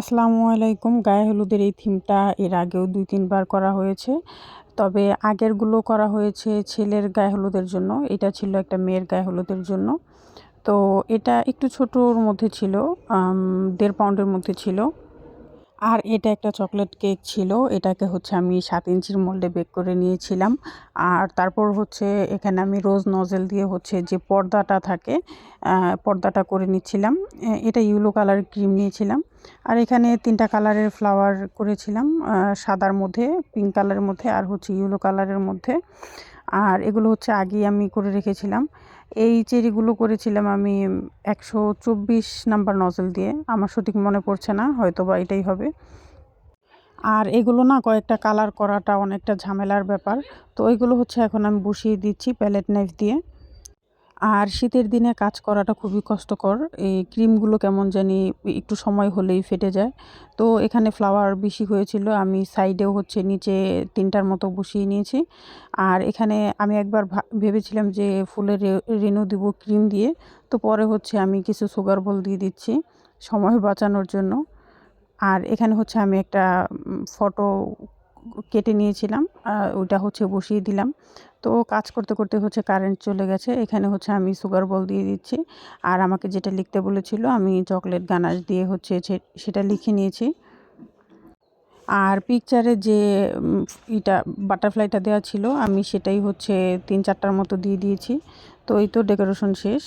আসসালামু আলাইকুম। গায়ে হলুদের এই থিমটা এর আগেও দুই, তিনবার করা হয়েছে। তবে আগেরগুলো করা হয়েছে ছেলের গায়ে হলুদের জন্য, এটা ছিল একটা মেয়ের গায়ে হলুদের জন্য। তো এটা একটু ছোটোর মধ্যে ছিল দেড় পাউন্ডের মধ্যে ছিল। আর এটা একটা চকলেট কেক ছিল। এটাকে হচ্ছে আমি সাত ইঞ্চির মোল্ডে বেক করে নিয়েছিলাম। আর তারপর হচ্ছে এখানে আমি রোজ নজেল দিয়ে হচ্ছে যে পর্দাটা থাকে পর্দাটা করে নিচ্ছিলাম। এটা ইউলো কালার ক্রিম নিয়েছিলাম। আর এখানে তিনটা কালারের ফ্লাওয়ার করেছিলাম সাদার মধ্যে, পিঙ্ক কালারের মধ্যে আর হচ্ছে ইউলো কালারের মধ্যে। আর এগুলো হচ্ছে আগেই আমি করে রেখেছিলাম। এই চেরিগুলো করেছিলাম আমি একশো চব্বিশ নাম্বার নজল দিয়ে। আমার সঠিক মনে পড়ছে না হয়তো বা এটাই হবে। আর এগুলো না কয়েকটা কালার করাটা অনেকটা ঝামেলার ব্যাপার। তো ওইগুলো হচ্ছে এখন আমি বসিয়ে দিচ্ছি প্যালেট নাইফ দিয়ে। আর শীতের দিনে কাজ করাটা খুবই কষ্টকর। এই ক্রিমগুলো কেমন জানি একটু সময় হলেই ফেটে যায়। তো এখানে ফ্লাওয়ার বেশি হয়েছিল, আমি সাইডেও হচ্ছে নিচে তিনটার মতো বসিয়ে নিয়েছি। আর এখানে আমি একবার ভেবেছিলাম যে ফুলের রেনু দিব ক্রিম দিয়ে। তো পরে হচ্ছে আমি কিছু সুগার বল দিয়ে দিচ্ছি সময় বাঁচানোর জন্য। আর এখানে হচ্ছে আমি একটা ফটো কেটে নিয়েছিলাম ওইটা হচ্ছে বসিয়ে দিলাম। তো কাজ করতে করতে হচ্ছে কারেন্ট চলে গেছে, এখানে হচ্ছে আমি সুগার বল দিয়ে দিচ্ছি। আর আমাকে যেটা লিখতে বলেছিল, আমি চকলেট গানাশ দিয়ে হচ্ছে সেটা লিখে নিয়েছি। আর পিকচারে যে এটা বাটারফ্লাইটা দেওয়া ছিল, আমি সেটাই হচ্ছে তিন চারটার মতো দিয়ে দিয়েছি। তো এই তো ডেকোরেশন শেষ।